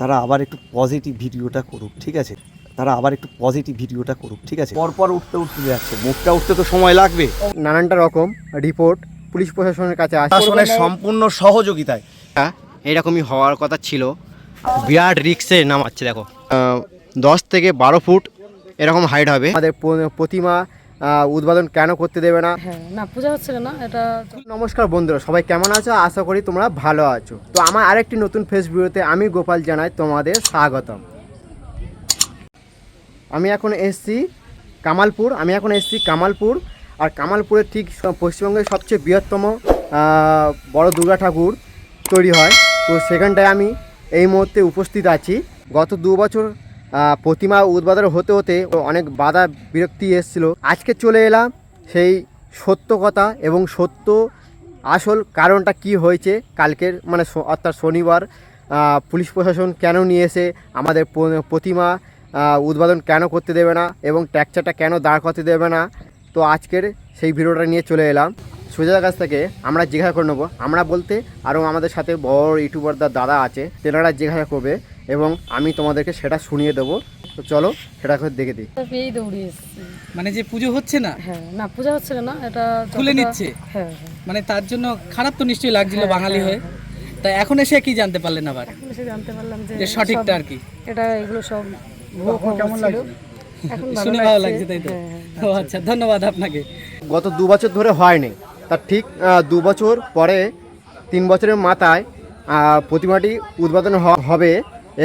তারা আবার একটু পজিটিভ ভিডিওটা করুক ঠিক আছে? তারা আবার একটু পজিটিভ ভিডিওটা করুক ঠিক আছে? পরপর উঠতে উঠতে যাচ্ছে মুখটা উঠতে তো সময় লাগবে। নানানটা রকম রিপোর্ট পুলিশ প্রশাসনের কাছে আসে। প্রশাসনের সম্পূর্ণ সহযোগিতায়। এরকমই হওয়ার কথা ছিল। বিরাট রিক্সে নামাচ্ছে দেখো। দশ থেকে বারো ফুট এরকম হাইট হবে। আমাদের প্রতিমা উদ্বোধন কেন করতে দেবে না? হ্যাঁ না পূজা হচ্ছিল না এটা নমস্কার বন্ধুরা সবাই কেমন আছো? আশা করি তোমরা ভালো আছো। তো আমার আরেকটি নতুন ফেস ভিডিওতে আমি গোপাল জানাই তোমাদের স্বাগতম। আমি এখন এসছি কামালপুর আমি এখন এসছি কামালপুর আর কামালপুরের ঠিক পশ্চিমবঙ্গের সবচেয়ে বৃহত্তম বড় দুর্গা ঠাকুর তৈরি হয়। তো সেখানটায় আমি এই মুহূর্তে উপস্থিত আছি। গত দু বছর প্রতিমা উদ্বোধন হতে হতে অনেক বাধা বিরক্তি এসেছিল। আজকে চলে এলাম সেই সত্য কথা এবং সত্য আসল কারণটা কি হয়েছে, কালকের মানে অর্থাৎ শনিবার পুলিশ প্রশাসন কেন নিয়ে এসে আমাদের প্রতিমা উদ্বোধন কেন করতে দেবে না এবং ট্যাকচারটা কেন দাঁড় করতে দেবে না? তো আজকের সেই ভিডিওটা নিয়ে চলে এলাম। সোজার কাছ থেকে আমরা জিজ্ঞাসা করে নেব। আমরা বলতে আরও আমাদের সাথে বড় ইউটিউবার দাদা আছে, তেনারা জিজ্ঞাসা করবে এবং আমি তোমাদেরকে সেটা শুনিয়ে দেবো। তো চলো সেটা করে দেখে দিই। এসেছি। মানে যে পুজো হচ্ছে না? হ্যাঁ না পূজা হচ্ছিল না এটা খুলে নিচ্ছে? হ্যাঁ হ্যাঁ। মানে তার জন্য খারাপ তো নিশ্চয়ই লাগছিল হ্যাঁ, বাঙালি হয়ে তা এখন এসে কি জানতে পারলেন আবার? এখন এসে জানতে পারলাম যে যে সঠিকটা আর কি। এটা এগুলো সব ভুয়ো খবর ছিল। এখন শুনে ভালো লাগছে। তাই তো? হ্যাঁ, হ্যাঁ। ও আচ্ছা ধন্যবাদ আপনাকে। গত দু বছর ধরে হয়নি। তার ঠিক আহ, দু বছর পরে তিন বছরের মাথায় আহ, প্রতিমাটি উদ্বোধন হ- হবে।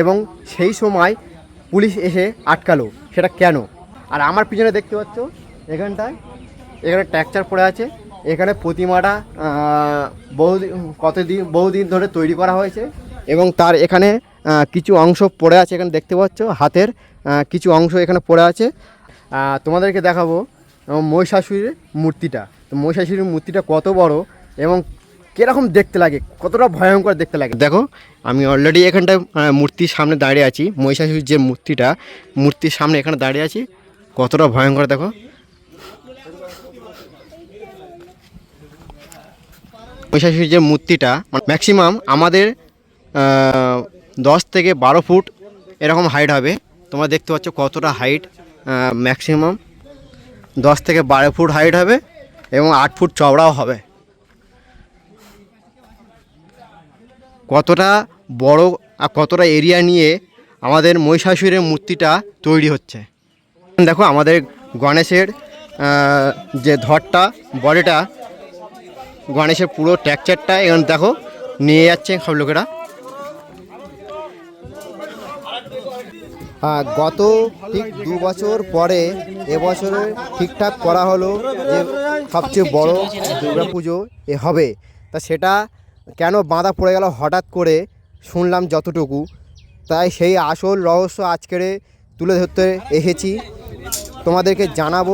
এবং সেই সময় পুলিশ এসে আটকালো। সেটা কেন? আর আমার পিছনে দেখতে পাচ্ছ, এখানটায়, এখানে ট্যাকচার পড়ে আছে। এখানে প্রতিমাটা বহুদিন, কতদিন, বহুদিন ধরে তৈরি করা হয়েছে এবং তার এখানে কিছু অংশ পড়ে আছে এখানে দেখতে পাচ্ছ, হাতের কিছু অংশ এখানে পড়ে আছে। তোমাদেরকে দেখাবো, মহিষাসুরের মূর্তিটা। তো মহিষাসুরের মূর্তিটা কত বড় এবং কীরকম দেখতে লাগে? কতটা ভয়ঙ্কর দেখতে লাগে? দেখো, আমি অলরেডি এখানটায় মূর্তির সামনে দাঁড়িয়ে আছি। মহিষাসুরের যে মূর্তিটা, মূর্তির সামনে এখানে দাঁড়িয়ে আছি। কতটা ভয়ঙ্কর, দেখো। মহিষাসুরের যে মূর্তিটা ম্যাক্সিমাম আমাদের দশ থেকে বারো ফুট এরকম হাইট হবে। তোমরা দেখতে পাচ্ছ কতটা হাইট ম্যাক্সিমাম দশ থেকে বারো ফুট হাইট হবে এবং আট ফুট চওড়াও হবে। কতটা বড় কতটা এরিয়া নিয়ে আমাদের মহিষাসুরের মূর্তিটা তৈরি হচ্ছে। দেখো আমাদের গণেশের যে ধরটা, বডিটা, গণেশের পুরো ট্যাকচারটা এখানে দেখো, নিয়ে যাচ্ছে সব লোকেরা। গত ঠিক দু বছর পরে এবছরে ঠিকঠাক করা হলো যে সবচেয়ে বড় দুর্গা পুজো এ হবে। তা সেটা কেন বাঁধা পড়ে গেল হঠাৎ করে শুনলাম যতটুকু। তাই সেই আসল রহস্য আজকের তুলে ধরতে এসেছি। তোমাদেরকে জানাব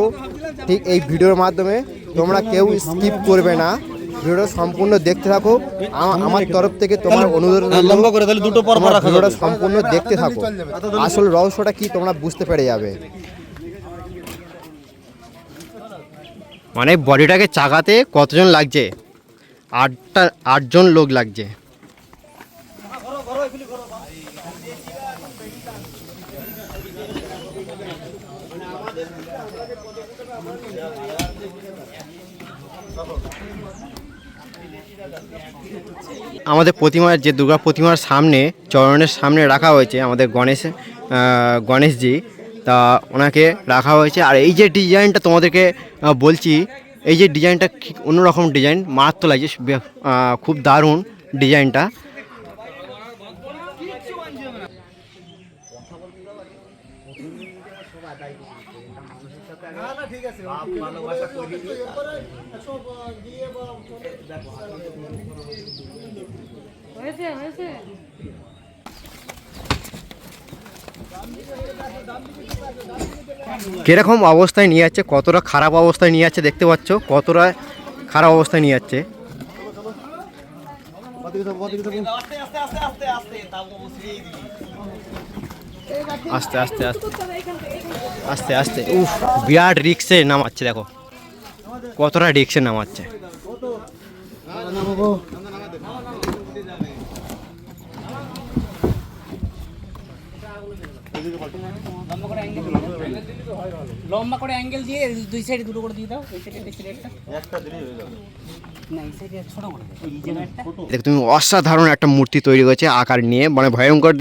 ঠিক এই ভিডিওর মাধ্যমে। তোমরা কেউ স্কিপ করবে না। ভিডিওটা সম্পূর্ণ দেখতে থাকো। আমার তরফ থেকে তোমার অনুরোধ লম্বা করে তাহলে দুটো পর ভিডিওটা সম্পূর্ণ দেখতে থাকো। আসল রহস্যটা কি তোমরা বুঝতে পেরে যাবে। মানে বডিটাকে চাগাতে কতজন লাগছে? আটটা, আটজন লোক লাগছে। আমাদের প্রতিমার যে দুর্গা প্রতিমার সামনে, চরণের সামনে রাখা হয়েছে আমাদের গণেশ গণেশজি। তা ওনাকে রাখা হয়েছে। আর এই যে ডিজাইনটা তোমাদেরকে বলছি এই যে ডিজাইনটা অন্যরকম ডিজাইন মারাত্মক লাগছে খুব দারুণ ডিজাইনটা। হয়েছে হয়েছে। কীরকম অবস্থায় নিয়ে যাচ্ছে? কতটা খারাপ অবস্থায় নিয়ে যাচ্ছে দেখতে পাচ্ছ? কতটা খারাপ অবস্থায় নিয়ে যাচ্ছে? আস্তে আস্তে আস্তে আস্তে আস্তে। উফ, বিরাট রিক্সে নামাচ্ছে, দেখো। কতটা রিক্সে নামাচ্ছে। লম্বা করে অ্যাঙ্গেল লম্বা করে অ্যাঙ্গেল দিয়ে দুই সাইডে দুটো করে দিয়ে দাও এই সাইডে এই সাইডে একটা না এই সাইডে ছোট করে দাও এই জায়গাটা দেখো তুমি অসাধারণ একটা মূর্তি তৈরি হয়েছে আকার নিয়ে মানে ভয়ঙ্কর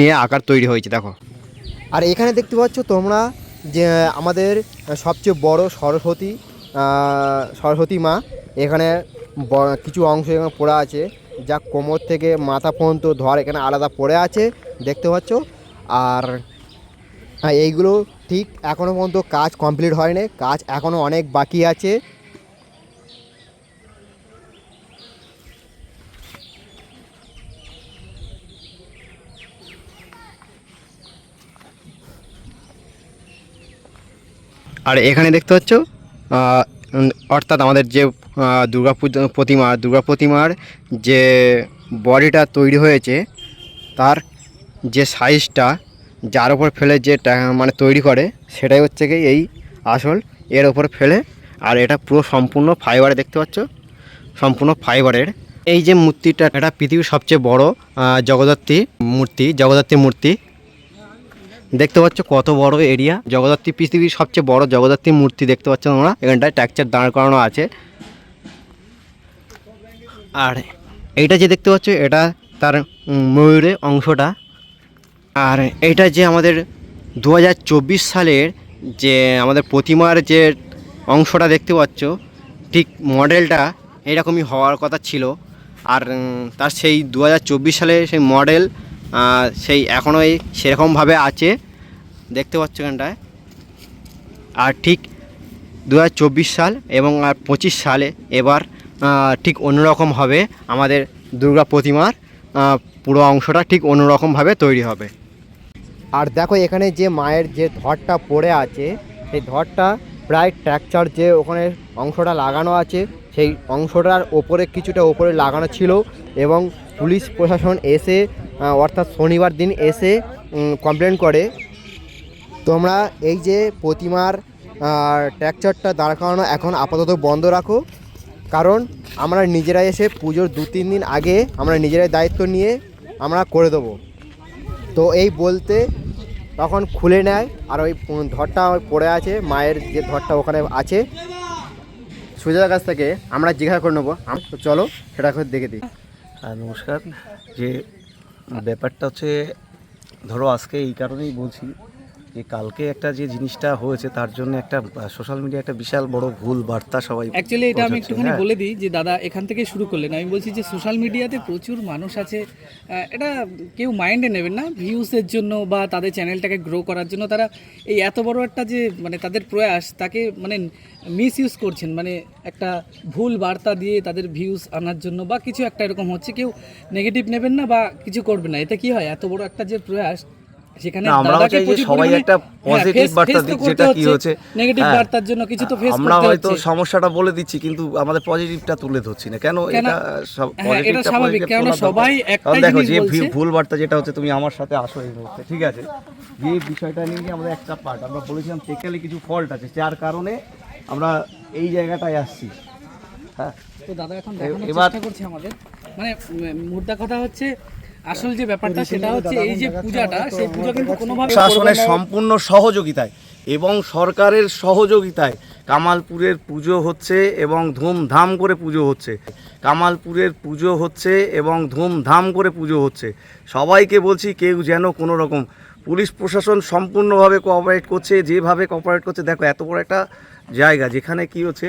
নিয়ে আকার তৈরি হয়েছে দেখো। আর এখানে দেখতে পাচ্ছ তোমরা যে আমাদের সবচেয়ে বড় সরস্বতী সরস্বতী মা এখানে কিছু অংশ এখানে পড়ে আছে যা কোমর থেকে মাথা পর্যন্ত ধর এখানে আলাদা পড়ে আছে দেখতে পাচ্ছ? আর হ্যাঁ এইগুলো ঠিক এখনও পর্যন্ত কাজ কমপ্লিট হয়নি, কাজ এখনও অনেক বাকি আছে। আর এখানে দেখতে পাচ্ছ অর্থাৎ আমাদের যে দুর্গা প্রতিমা, দুর্গা প্রতিমার যে বডিটা তৈরি হয়েছে, তার যে সাইজটা যার ওপর ফেলে যে মানে তৈরি করে, সেটাই হচ্ছে কি এই আসল এর ওপর ফেলে। আর এটা পুরো সম্পূর্ণ ফাইবারে দেখতে পাচ্ছ? সম্পূর্ণ ফাইবারের এই যে মূর্তিটা, এটা পৃথিবীর সবচেয়ে বড় জগদ্ধাত্রী মূর্তি জগদ্ধাত্রী মূর্তি। দেখতে পাচ্ছ কত বড় এরিয়া জগদ্ধাত্রী পৃথিবীর সবচেয়ে বড় জগদ্ধাত্রী মূর্তি দেখতে পাচ্ছ তোমরা। এখানটায় ট্যাকচার দাঁড় করানো আছে। আর এইটা যে দেখতে পাচ্ছ, এটা তার ময়ূরের অংশটা। আর এটা যে আমাদের দু হাজার চব্বিশ সালের যে আমাদের প্রতিমার যে অংশটা দেখতে পাচ্ছ, ঠিক মডেলটা এরকমই হওয়ার কথা ছিল। আর তার সেই দু সালে সেই মডেল সেই এখনও সেরকমভাবে আছে। দেখতে পাচ্ছ এখানটায়। আর ঠিক দু হাজার চব্বিশ সাল এবং আর পঁচিশ সালে এবার ঠিক অন্যরকম হবে আমাদের দুর্গা প্রতিমার পুরো অংশটা ঠিক অন্যরকমভাবে তৈরি হবে। আর দেখো এখানে যে মায়ের যে ধরটা পড়ে আছে, সেই ধরটা প্রায় ট্র্যাকচার যে ওখানে অংশটা লাগানো আছে, সেই অংশটার ওপরে কিছুটা ওপরে লাগানো ছিল এবং পুলিশ প্রশাসন এসে অর্থাৎ শনিবার দিন এসে কমপ্লেন করে। তোমরা এই যে প্রতিমার ট্র্যাকচারটা দাঁড় করানো এখন আপাতত বন্ধ রাখো, কারণ আমরা নিজেরাই এসে পুজোর দু তিন দিন আগে আমরা নিজেরাই দায়িত্ব নিয়ে আমরা করে দেবো। তো এই বলতে তখন খুলে নেয় আর ওই ধরটা পড়ে আছে, মায়ের যে ধরটা ওখানে আছে। সুজার কাছ থেকে আমরা জিজ্ঞাসা করে নেব। চলো সেটা করে দেখে দিই। হ্যাঁ নমস্কার। যে ব্যাপারটা হচ্ছে, ধরো আজকে এই কারণেই বলছি যে কালকে একটা যে জিনিসটা হয়েছে তার জন্য একটা সোশ্যাল মিডিয়া একটা বিশাল বড় ভুল বার্তা সবাই অ্যাকচুয়ালি এটা আমি একটুখানি হ্যাঁ। বলে দিই যে দাদা এখান থেকে শুরু করলেন। আমি বলছি যে সোশ্যাল মিডিয়াতে প্রচুর মানুষ আছে। এটা কেউ মাইন্ডে নেবেন না। ভিউসের জন্য বা তাদের চ্যানেলটাকে গ্রো করার জন্য তারা এই এত বড় একটা যে মানে তাদের প্রয়াস তাকে মানে মিস ইউজ করছেন। মানে একটা ভুল বার্তা দিয়ে তাদের ভিউস আনার জন্য বা কিছু একটা এরকম হচ্ছে। কেউ নেগেটিভ নেবেন না বা কিছু করবেন না। এতে কি হয়? এত বড় একটা যে প্রয়াস সেখানে আমরাও দাদাকে চাই যে সবাই একটা হ্যাঁ, positive face- বার্তা দিক, যেটা কি হচ্ছে, নেগেটিভ হ্যাঁ। বার্তার জন্য কিছু তো ফেস আমরা হয়তো সমস্যাটা বলে দিচ্ছি কিন্তু আমাদের পজিটিভটা তুলে ধরছি না। কেন? এটা সব হ্যাঁ, এটা পজিটিভটা স্বাভাবিক, দরকার। সবাই একটাই দেখো যে ভুল বার্তা যেটা হচ্ছে তুমি আমার সাথে আসো এই মুহূর্তে ঠিক আছে? যে বিষয়টা নিয়ে আমরা একটা পার্ট আমরা বলেছিলাম টেকনিক্যালি কিছু ফল্ট আছে যার কারণে আমরা এই জায়গাটায় আসছি। হ্যাঁ? তো দাদা এখন দেখানোর চেষ্টা করছে আমাদের। মানে মুদ্রা কথা হচ্ছে আসল যে ব্যাপারটা সেটা হচ্ছে এই যে পূজাটা সেই পূজা কিন্তু কোনোভাবে শাসনের সম্পূর্ণ সহযোগিতায় এবং সরকারের সহযোগিতায় কামালপুরের পুজো হচ্ছে এবং ধুমধাম করে পুজো হচ্ছে। কামালপুরের পুজো হচ্ছে এবং ধুমধাম করে পুজো হচ্ছে। সবাইকে বলছি কেউ যেন কোনো রকম পুলিশ প্রশাসন সম্পূর্ণভাবে কোঅপারেট করছে যেভাবে কোঅপারেট করছে দেখো এত বড় একটা জায়গা যেখানে কি হচ্ছে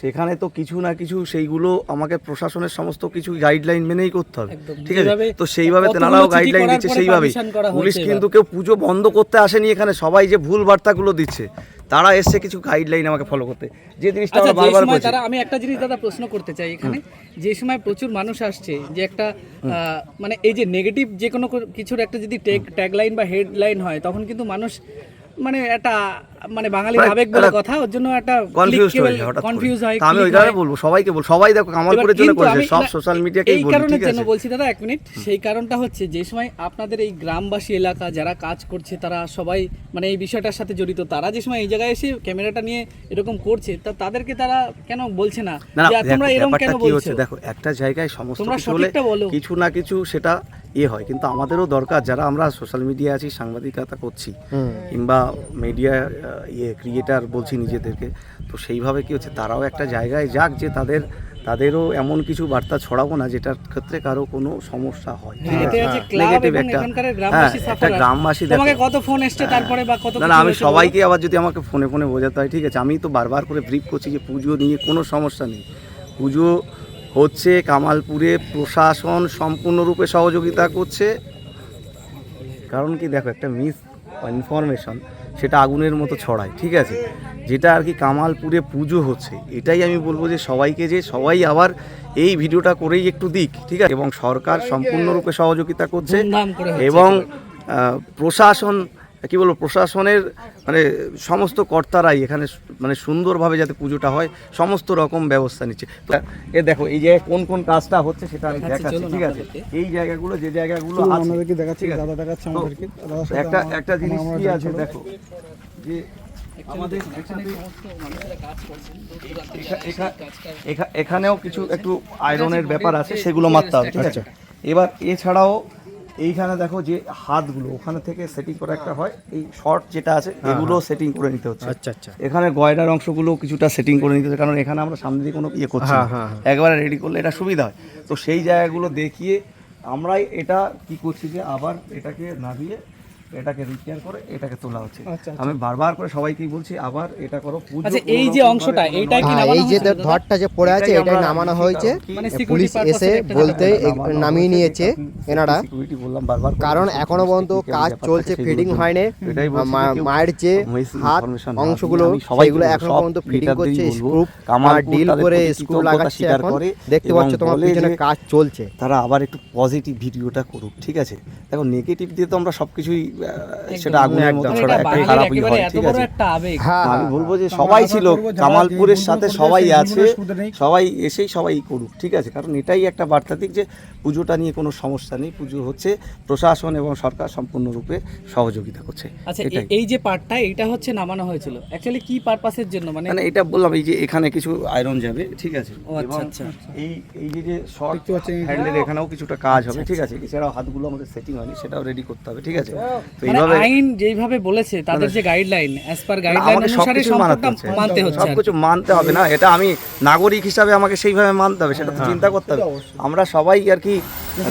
সেখানে তো কিছু না কিছু সেইগুলো আমাকে প্রশাসনের সমস্ত কিছু গাইডলাইন মেনেই করতে হবে। ঠিক আছে? তো সেইভাবে তেনারাও গাইডলাইন দিচ্ছে সেইভাবেই। পুলিশ কিন্তু কেউ পুজো বন্ধ করতে আসেনি এখানে সবাই যে ভুল বার্তাগুলো দিচ্ছে তারা এসছে কিছু গাইডলাইন আমাকে ফলো করতে। যে জিনিসটা আচ্ছা আমরা বারবার বলছি। তারা আমি একটা জিনিস দাদা প্রশ্ন করতে চাই এখানে। যে সময় প্রচুর মানুষ আসছে যে একটা মানে এই যে নেগেটিভ যে কোনো কিছুর একটা যদি ট্যাগ ট্যাগলাইন বা হেডলাইন হয় তখন কিন্তু মানুষ মানে একটা মানে বাঙালির মানে আবেগ বলে কথা ওর জন্য একটা কনফিউজ হয়ে যায় হঠাৎ কনফিউজ হয় আমি ওই কারণে বলব সবাইকে বলব সবাই দেখো কামালপুরের জন্য এবার করেছে সব সোশ্যাল মিডিয়াকেই এই বলি কারণের ঠিক জন্য বলছি দাদা এক মিনিট সেই কারণটা হচ্ছে যে সময় আপনাদের এই গ্রামবাসী এলাকা যারা কাজ করছে তারা সবাই মানে এই বিষয়টার সাথে জড়িত তারা যে সময় এই জায়গায় এসে ক্যামেরাটা নিয়ে এরকম করছে তা তাদেরকে তারা কেন বলছে না? যে তোমরা এরকম কেন বলছো? দেখো একটা জায়গায় সমস্ত কিছু হলে। কিছু না কিছু সেটা ইয়ে হয় কিন্তু আমাদেরও দরকার যারা আমরা সোশ্যাল মিডিয়া আছি সাংবাদিকতা করছি কিংবা মিডিয়া ইয়ে ক্রিয়েটার বলছি নিজেদেরকে। তো সেইভাবে কি হচ্ছে? তারাও একটা জায়গায় যাক যে তাদের তাদেরও এমন কিছু বার্তা ছড়াবো না যেটার ক্ষেত্রে কারও কোনো সমস্যা হয়। ক্লাব Negative এবং একটা- হ্যাঁ, একটা গ্রামবাসী দেখো। কত ফোন এসছে তারপরে বা কত না আমি সবাইকে আবার যদি আমাকে ফোনে ফোনে বোঝাতে হয় ঠিক আছে আমি তো বারবার করে ব্রিফ করছি যে পুজো নিয়ে কোনো সমস্যা নেই। পুজো হচ্ছে কামালপুরে প্রশাসন সম্পূর্ণরূপে সহযোগিতা করছে। কারণ কি দেখো একটা মিস ইনফরমেশন সেটা আগুনের মতো ছড়ায় ঠিক আছে? যেটা আর কি কামালপুরে পুজো হচ্ছে। এটাই আমি বলব যে সবাইকে যে সবাই আবার এই ভিডিওটা করেই একটু দিক ঠিক আছে? এবং সরকার সম্পূর্ণরূপে সহযোগিতা করছে এবং প্রশাসন কি বলব প্রশাসনের মানে সমস্ত কর্তারাই এখানে মানে সুন্দরভাবে যাতে পুজোটা হয় সমস্ত রকম ব্যবস্থা নিচ্ছে। তো এ দেখো এই জায়গায় কোন কোন কাজটা হচ্ছে সেটা আমি দেখাচ্ছি, দেখাচ্ছি ঠিক আছে? এই জায়গাগুলো যে জায়গাগুলো দেখাচ্ছি দাদা দেখাচ্ছে আমাদেরকে একটা একটা জিনিস কি আছে দেখো যে আমাদের এখানেও কিছু একটু আয়রনের ব্যাপার আছে সেগুলো মারতে হবে ঠিক আছে? এবার এছাড়াও এইখানে দেখো যে হাতগুলো ওখানে থেকে সেটিং করা একটা হয় এই শর্ট যেটা আছে এগুলো সেটিং করে নিতে হচ্ছে আচ্ছা আচ্ছা এখানে গয়নার অংশগুলো কিছুটা সেটিং করে নিতে হচ্ছে কারণ এখানে আমরা সামনে দিয়ে কোনো ইয়ে করছি না। হ্যাঁ, হ্যাঁ, হ্যাঁ। একবারে রেডি করলে এটা সুবিধা হয় তো সেই জায়গাগুলো দেখিয়ে আমরাই এটা কি করছি যে আবার এটাকে নামিয়ে এটাকে রিপেয়ার করে এটাকে তোলা হচ্ছে। আচ্ছা, আমি বারবার করে সবাইকেই বলছি আবার এটা করো পুজো আচ্ছা এই যে অংশটা কি হ্যাঁ, নামানো এই যে ধরটা যে পড়ে আছে এটাই এটাই নামানো হয়েছে। কারণ মানে পুলিশ এসে বলতে নামিয়ে নিয়েছে এনারা। সিকিউরিটি বললাম বারবার কারণ এখনও পর্যন্ত কাজ চলছে ফিডিং হয়নি। মায়ের যে হাত অংশগুলো সেগুলো এখনও পর্যন্ত ফিডিং করছে কামালপুর ডিল করে স্ক্রু লাগাচ্ছে এখন। করে দেখতে পাচ্ছ তোমার পিছনে কাজ চলছে। তারা আবার একটু পজিটিভ ভিডিওটা করুক ঠিক আছে? দেখো নেগেটিভ দিয়ে তো আমরা সবকিছুই আহ, সেটা আগুনের মতো ছড়া একটা খারাপই হয় ঠিক আছে? হ্যাঁ আমি বলব যে সবাই ছিল কামালপুরের সাথে সবাই আছে। সবাই এসেই সবাই করুক ঠিক আছে? কারণ এটাই একটা বার্তা দিক যে পুজোটা নিয়ে কোনো সমস্যা নেই। পুজো হচ্ছে প্রশাসন এবং সরকার সম্পূর্ণরূপে সহযোগিতা করছে। আচ্ছা এই যে পার্টটা এটা হচ্ছে নামানো হয়েছিল। অ্যাকচুয়ালি কি পারপাসের জন্য? মানে মানে এটা বললাম এই যে এখানে কিছু আয়রন যাবে ঠিক আছে? আচ্ছা, আচ্ছা। এই এই যে যে শর্ট হ্যান্ডেল এখানেও কিছুটা কাজ হবে ঠিক আছে? এছাড়াও হাতগুলো আমাদের সেটিং হয়নি সেটাও রেডি করতে হবে ঠিক আছে? তো মানে এইভাবে আইন যেইভাবে বলেছে তাদের যে গাইডলাইন অ্যাজ পার গাইডলাইন অনুসারে মানাতে হচ্ছে। সবকিছু মানতে হবে না এটা আমি নাগরিক হিসাবে আমাকে সেইভাবে মানতে হবে সেটা তো হ্যাঁ। চিন্তা করতে হবে। আমরা সবাই আর কি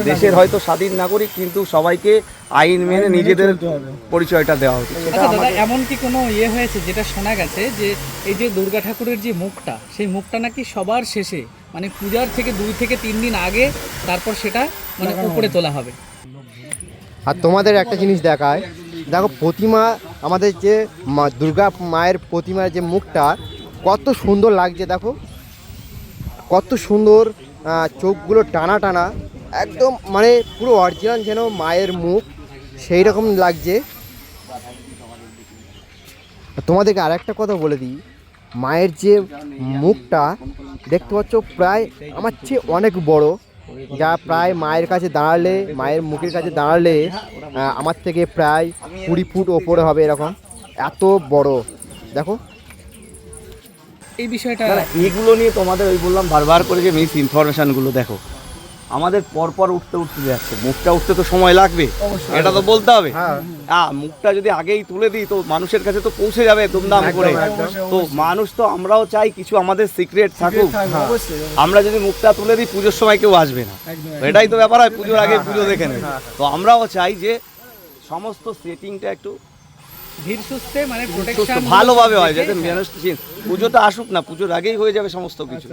দেশের হয়তো স্বাধীন নাগরিক কিন্তু সবাইকে আইন মেনে নিজেদের পরিচয়টা দেওয়া হচ্ছে দাদা এমন কি কোনো ইয়ে হয়েছে যেটা শোনা গেছে যে এই যে দুর্গা ঠাকুরের যে মুখটা সেই মুখটা নাকি সবার শেষে মানে পূজার থেকে দুই থেকে তিন দিন আগে তারপর সেটা মানে উপরে তোলা হবে? আর তোমাদের একটা জিনিস দেখায়। দেখো প্রতিমা, আমাদের যে মা, দুর্গা মায়ের প্রতিমার যে মুখটা, কত সুন্দর লাগছে দেখো। কত সুন্দর চোখগুলো টানা টানা, একদম মানে পুরো অরিজিনাল যেন মায়ের মুখ, সেই রকম লাগছে। তোমাদেরকে আর একটা কথা বলে দিই, মায়ের যে মুখটা, দেখতে পাচ্ছ, প্রায় আমার চেয়ে অনেক বড়। যা প্রায় মায়ের কাছে দাঁড়ালে মায়ের মুখের কাছে দাঁড়ালে আমার থেকে প্রায় কুড়ি ফুট ওপরে হবে এরকম। এত বড়। দেখো। এই বিষয়টা এগুলো নিয়ে তোমাদের ওই বললাম বারবার করে যে মিস ইনফরমেশনগুলো দেখো। আমাদের পরপর উঠতে উঠতে যাচ্ছে। মুখটা উঠতে তো সময় লাগবে। এটা তো বলতে হবে। হ্যাঁ। মুখটা যদি আগেই তুলে দিই তো মানুষের কাছে তো পৌঁছে যাবে দুমদাম করে। তো মানুষ তো আমরাও চাই কিছু আমাদের সিক্রেট থাকুক। আমরা যদি মুখটা তুলে দিই পুজোর সময় কেউ আসবে না। এটাই তো ব্যাপার হয় পুজোর আগে পুজো দেখে নেবে। তো আমরাও চাই যে সমস্ত সেটিংটা একটু ধীর সুস্থে মানে প্রোটেকশন ভালোভাবে হয় যাতে মানুষ পুজোটা আসুক না পুজোর আগেই হয়ে যাবে সমস্ত কিছু।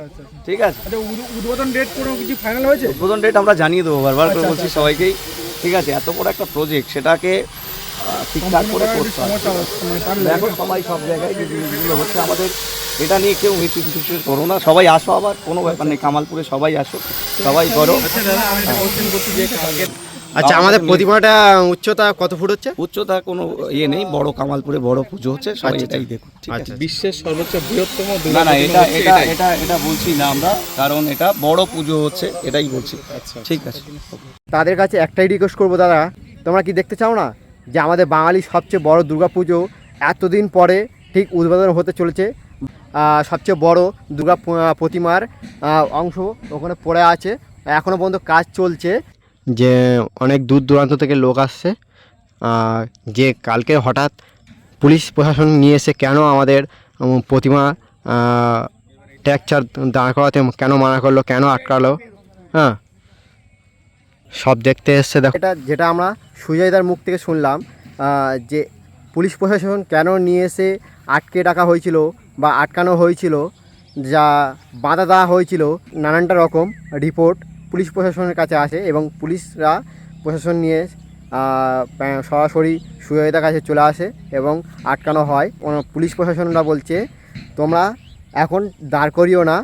ঠিক আছে? আচ্ছা উদ্বোধন- উদ্বোধন ডেট কোনো কিছু ফাইনাল হয়েছে? উদ্বোধন ডেট আমরা জানিয়ে দেবো বারবার করে বলছি সবাইকেই। ঠিক আছে এত বড় একটা প্রজেক্ট সেটাকে ঠিকঠাক করে করতে হবে। সবাই সব জায়গায় হচ্ছে আমাদের এটা নিয়ে কেউ কিছু করো না সবাই আসো আবার কোনো ব্যাপার নেই কামালপুরে সবাই আসো সবাই করো। আচ্ছা আমাদের প্রতিমাটা উচ্চতা কত ফুট হচ্ছে? উচ্চতা কোনো ইয়ে নেই বড় কামালপুরে বড় পুজো হচ্ছে সবাই আচ্ছা, এটাই দেখুন আচ্ছা বিশ্বের সর্বোচ্চ বৃহত্তম না না এটা এটা এটা এটা বলছি না আমরা কারণ এটা বড় পুজো হচ্ছে এটাই বলছি আচ্ছা ঠিক আছে। তাদের কাছে একটাই রিকোয়েস্ট করব দাদা তোমরা কি দেখতে চাও না যে আমাদের বাঙালির সবচেয়ে বড় দুর্গাপুজো এতদিন পরে ঠিক উদ্বোধন হতে চলেছে? সবচেয়ে বড় দুর্গা প্রতিমার অংশ ওখানে পড়ে আছে এখনও পর্যন্ত কাজ চলছে। যে অনেক দূর দূরান্ত থেকে লোক আসছে যে কালকে হঠাৎ পুলিশ প্রশাসন নিয়ে এসে কেন আমাদের প্রতিমা ট্যাকচার দাঁড় করাতে কেন মানা করল, কেন আটকালো হ্যাঁ? সব দেখতে এসছে, দেখো। এটা যেটা আমরা সুজয়দার মুখ থেকে শুনলাম যে পুলিশ প্রশাসন কেন নিয়ে এসে আটকে রাখা হয়েছিল বা আটকানো হয়েছিল, যা বাধা দেওয়া হয়েছিল, নানানটা রকম রিপোর্ট। পুলিশ প্রশাসনের কাছে আসে এবং পুলিশরা প্রশাসন নিয়ে সরাসরি সুজয়দার কাছে চলে আসে এবং আটকানো হয়। পুলিশ প্রশাসনরা বলছে, তোমরা এখন দাঁড় করিও না।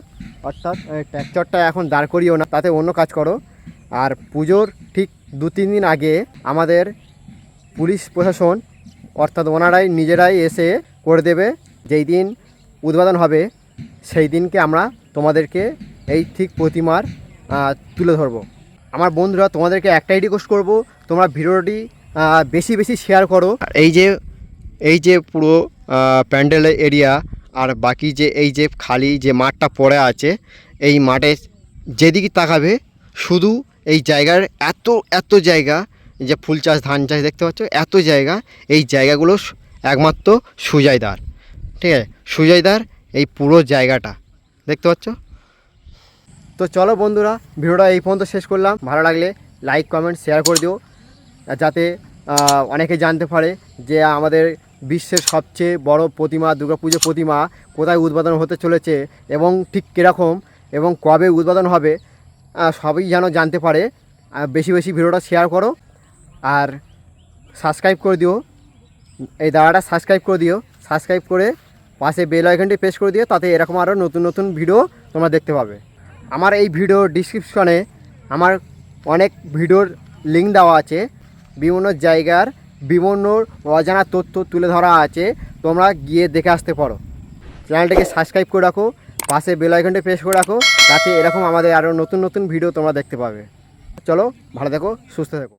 অর্থাৎ ট্র্যাকচারটা এখন দাঁড় করিও না, তাতে অন্য কাজ করো। আর পুজোর ঠিক দু তিন দিন আগে আমাদের পুলিশ প্রশাসন, অর্থাৎ ওনারাই নিজেরাই এসে করে দেবে, যেই দিন উদ্বোধন হবে, সেই দিনকে আমরা তোমাদেরকে এই ঠিক প্রতিমার তুলে ধরবো। আমার বন্ধুরা, তোমাদেরকে একটাই রিকোয়েস্ট করব, তোমরা ভিডিওটি বেশি বেশি শেয়ার করো। এই যে এই যে পুরো প্যান্ডেলের এরিয়া আর বাকি যে এই যে খালি যে মাঠটা পড়ে আছে, এই মাঠে যেদিকে তাকাবে, শুধু এই জায়গার এত এত জায়গা যে ফুল চাষ, ধান চাষ দেখতে পাচ্ছ, এত জায়গা, এই জায়গাগুলো একমাত্র সুজাইদার। ঠিক আছে? সুজাইদার এই পুরো জায়গাটা, দেখতে পাচ্ছ? তো চলো বন্ধুরা, ভিডিওটা এই পর্যন্ত শেষ করলাম। ভালো লাগলে লাইক কমেন্ট শেয়ার করে দিও। যাতে অনেকে জানতে পারে যে আমাদের বিশ্বের সবচেয়ে বড় প্রতিমা দুর্গাপুজো প্রতিমা কোথায় উদ্বোধন হতে চলেছে এবং ঠিক কীরকম এবং কবে উদ্বোধন হবে সবই যেন জানতে পারে। বেশি বেশি ভিডিওটা শেয়ার করো। আর সাবস্ক্রাইব করে দিও। এই দাদাটা সাবস্ক্রাইব করে দিও। সাবস্ক্রাইব করে পাশে বেল আইকনটি প্রেস করে দিও। তাতে এরকম আরও নতুন নতুন ভিডিও তোমরা দেখতে পাবে। আমার এই ভিডিও ডিসক্রিপশনে আমার অনেক ভিডিওর লিঙ্ক দেওয়া আছে। বিভিন্ন জায়গার বিভিন্ন অজানা তথ্য তুলে ধরা আছে। তোমরা গিয়ে দেখে আসতে পারো। চ্যানেলটাকে সাবস্ক্রাইব করে রাখো, পাশে বেল আইকনটি প্রেস করে রাখো, যাতে এরকম আমাদের আরও নতুন নতুন ভিডিও তোমরা দেখতে পাবে। চলো, ভালো থেকো, সুস্থ থেকো।